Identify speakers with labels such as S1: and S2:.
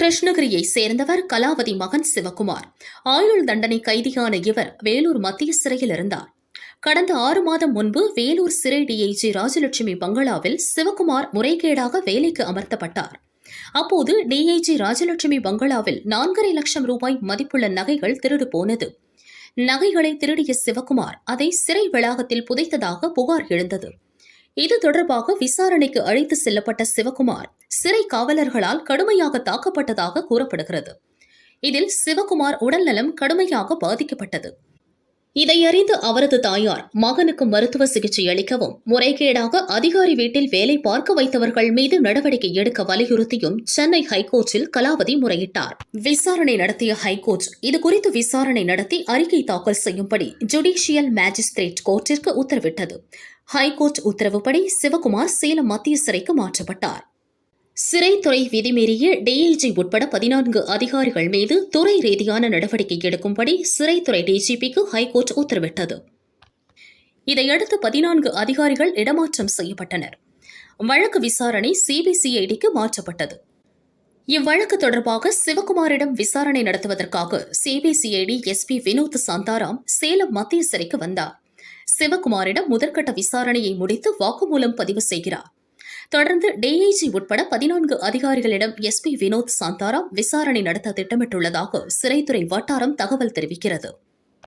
S1: கிருஷ்ணகிரியை சேர்ந்தவர் கலாவதி மகன் சிவகுமார். ஆயுள் தண்டனை கைதியான இவர் வேலூர் மத்திய சிறையில் இருந்தார். கடந்த ஆறு மாதம் முன்பு வேலூர் சிறை டிஐஜி ராஜலட்சுமி பங்களாவில் சிவகுமார் முறைகேடாக வேலைக்கு அமர்த்தப்பட்டார். அப்போது டிஐஜி ராஜலட்சுமி பங்களாவில் நான்கரை லட்சம் ரூபாய் மதிப்புள்ள நகைகள் திருடு போனது. நகைகளை திருடிய சிவகுமார் அதை சிறை வளாகத்தில் புதைத்ததாக புகார் எழுந்தது. இது தொடர்பாக விசாரணைக்கு அழைத்து செல்லப்பட்ட சிவகுமார் சிறை காவலர்களால் கடுமையாக தாக்கப்பட்டதாக கூறப்படுகிறது. இதில் சிவகுமார் உடல்நலம் கடுமையாக பாதிக்கப்பட்டது. இதையறிந்து அவரது தாயார் மகனுக்கு மருத்துவ சிகிச்சை அளிக்கவும் முறைகேடாக அதிகாரி வீட்டில் வேலை பார்க்க வைத்தவர்கள் மீது நடவடிக்கை எடுக்க வலியுறுத்தியும் சென்னை ஹைகோர்ட்டில் கலாவதி முறையிட்டார். விசாரணை நடத்திய ஹைகோர்ட் இதுகுறித்து விசாரணை நடத்தி அறிக்கை தாக்கல் செய்யும்படி ஜுடிஷியல் மேஜிஸ்திரேட் கோர்ட்டிற்கு உத்தரவிட்டது. ஹைகோர்ட் உத்தரவுப்படி சிவகுமார் சேலம் மத்திய சிறைக்கு மாற்றப்பட்டார். சிறைத்துறை விதிமீறிய டிஐஜி உட்பட பதினான்கு அதிகாரிகள் மீது துறை ரீதியான நடவடிக்கை எடுக்கும்படி சிறைத்துறை டிஜிபிக்கு ஹைகோர்ட் உத்தரவிட்டது. இதையடுத்து பதினான்கு அதிகாரிகள் இடமாற்றம் செய்யப்பட்டனர். வழக்கு விசாரணை சிபிசிஐடிக்கு மாற்றப்பட்டது. இவ்வழக்கு தொடர்பாக சிவகுமாரிடம் விசாரணை நடத்துவதற்காக சிபிசிஐடி எஸ்பி வினோத் சாந்தாராம் சேலம் மத்திய சிறைக்கு வந்தார். சிவகுமாரிடம் முதற்கட்ட விசாரணையை முடித்து வாக்குமூலம் பதிவு செய்கிறார். தொடர்ந்து டிஐஜி உட்பட பதினான்கு அதிகாரிகளிடம் எஸ்பி வினோத் சாந்தாராம் விசாரணை நடத்த திட்டமிட்டுள்ளதாக சிறைத்துறை வட்டாரம் தகவல் தெரிவிக்கிறது.